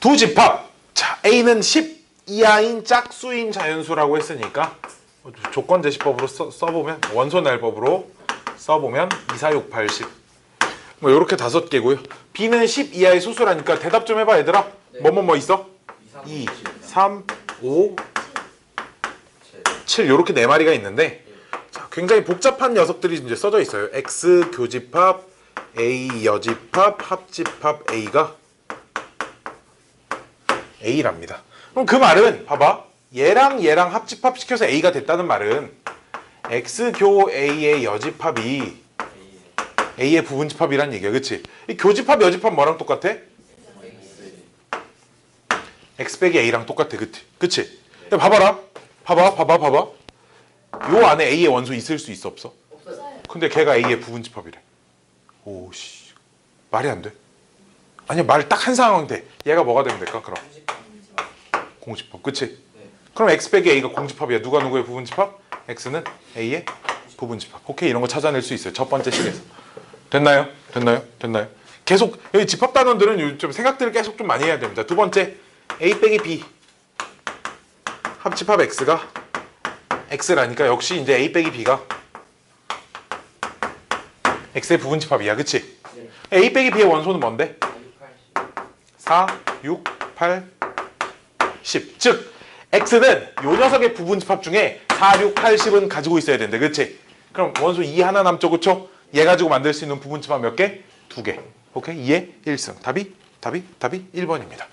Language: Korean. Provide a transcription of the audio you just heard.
두 집합. 자, A는 10 이하인 짝수인 자연수라고 했으니까 조건 제시법으로 써, 써보면 원소 날법으로 써보면 2, 4, 6, 8, 10. 뭐 이렇게 다섯 개고요. B는 10 이하의 수수라니까 대답 좀 해봐 얘들아. 뭐뭐뭐 있어? 2, 3, 5, 7 이렇게 네 마리가 있는데 자, 굉장히 복잡한 녀석들이 이제 써져 있어요. X 교집합, A 여집합, 합집합 A가 A랍니다. 그럼 그 말은 봐봐. 얘랑 얘랑 합집합 시켜서 A가 됐다는 말은 X 교 A의 여집합이 A의 부분집합이란 얘기야, 그렇지? 이 교집합 여집합 뭐랑 똑같아? X 빼기 A랑 똑같아, 그치? 그치? 근데 봐봐라, 봐봐, 봐봐, 봐봐. 요 안에 A의 원소 있을 수 있어, 없어? 근데 걔가 A의 부분집합이래. 오씨, 말이 안 돼. 아니 말 딱 한 상황 돼. 얘가 뭐가 되면 될까? 그럼 공집합, 그치? 그럼 X 빼기 A가 공집합이야. 누가 누구의 부분집합? X는 A의 부분집합. 오케이 이런 거 찾아낼 수 있어요. 첫 번째 식에서. 됐나요? 됐나요? 됐나요? 계속 여기 집합 단원들은 요즘 생각들을 계속 좀 많이 해야 됩니다. 두 번째 A 빼기 B 합집합 X가 X라니까 역시 이제 A 빼기 B가 X의 부분집합이야, 그치? A 빼기 B의 원소는 뭔데? 4, 6, 8, 10. 즉 X는 요 녀석의 부분집합 중에 4, 6, 8, 10은 가지고 있어야 된대. 그치? 그럼 원소 2 하나 남죠. 그쵸? 얘 가지고 만들 수 있는 부분집합 몇 개? 두 개. 오케이? 2의 1승. 답이? 답이? 답이 1번입니다.